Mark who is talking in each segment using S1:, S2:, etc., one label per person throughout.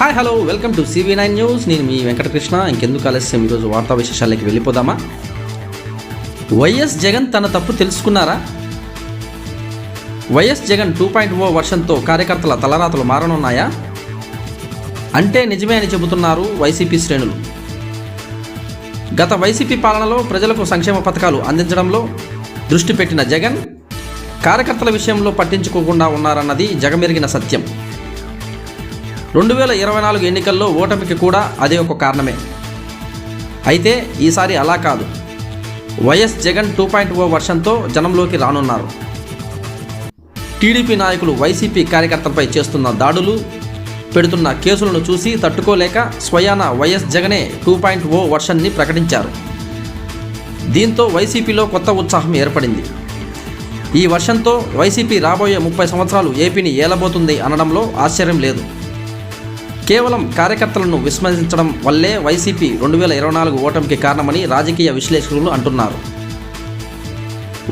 S1: Hi hello welcome to CV nine news నేను మీ వెంకటకృష్ణ. ఇంకెందుకు ఆలస్యం? ఈరోజు వార్తా విశేషాలకి వెళ్ళిపోదామా? వైఎస్ జగన్ తన తప్పు తెలుసుకున్నారా? YS Jagan two point O వర్షన్తో కార్యకర్తల తలరాతలు మారనున్నాయా? అంటే నిజమే అని చెబుతున్నారు వైసీపీ శ్రేణులు. గత వైసీపీ పాలనలో ప్రజలకు సంక్షేమ పథకాలు అందించడంలో దృష్టి పెట్టిన జగన్ కార్యకర్తల విషయంలో పట్టించుకోకుండా ఉన్నారన్నది జగమెరిగిన సత్యం. రెండు వేల ఇరవై నాలుగు ఎన్నికల్లో ఓటమికి కూడా అదే ఒక కారణమే. అయితే ఈసారి అలా కాదు. YS Jagan two point O వర్షంతో జనంలోకి రానున్నారు. టీడీపీ నాయకులు వైసీపీ కార్యకర్తలపై చేస్తున్న దాడులు పెడుతున్న కేసులను చూసి తట్టుకోలేక స్వయాన వైఎస్ జగనే టూ పాయింట్ ఓ వర్షన్ని ప్రకటించారు. దీంతో వైసీపీలో కొత్త ఉత్సాహం ఏర్పడింది. ఈ వర్షంతో వైసీపీ రాబోయే ముప్పై సంవత్సరాలు ఏపీని ఏలబోతుంది అనడంలో ఆశ్చర్యం లేదు. కేవలం కార్యకర్తలను విస్మరించడం వల్లే వైసీపీ రెండు వేల ఇరవై నాలుగు ఓటమికి కారణమని రాజకీయ విశ్లేషకులు అంటున్నారు.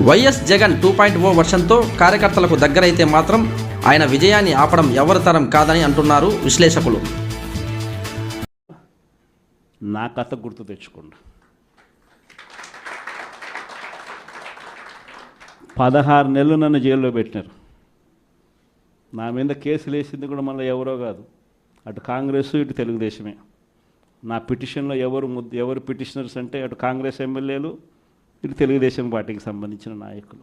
S1: YS Jagan two point O వర్షంతో కార్యకర్తలకు దగ్గరైతే మాత్రం ఆయన విజయాన్ని ఆపడం ఎవరి తరం కాదని అంటున్నారు విశ్లేషకులు.
S2: నా కథ గుర్తు తెచ్చుకోండి. పదహారు నెలలు నన్ను జైల్లో పెట్టినారు. నా మీద కేసులు వేసింది కూడా మళ్ళీ ఎవరో కాదు. అటు కాంగ్రెస్ ఇటు తెలుగుదేశమే. నా పిటిషన్లో ఎవరు ముద్ద ఎవరు పిటిషనర్స్ అంటే అటు కాంగ్రెస్ ఎమ్మెల్యేలు ఇటు తెలుగుదేశం పార్టీకి సంబంధించిన నాయకులు.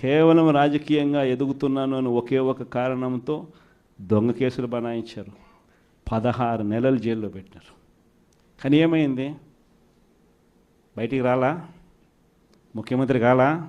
S2: కేవలం రాజకీయంగా ఎదుగుతున్నాను అని ఒకే ఒక కారణంతో దొంగ కేసులు బనాయించారు. పదహారు నెలలు జైల్లో పెట్టారు కానీ ఏమైంది? బయటికి రాలా? ముఖ్యమంత్రి కాలా?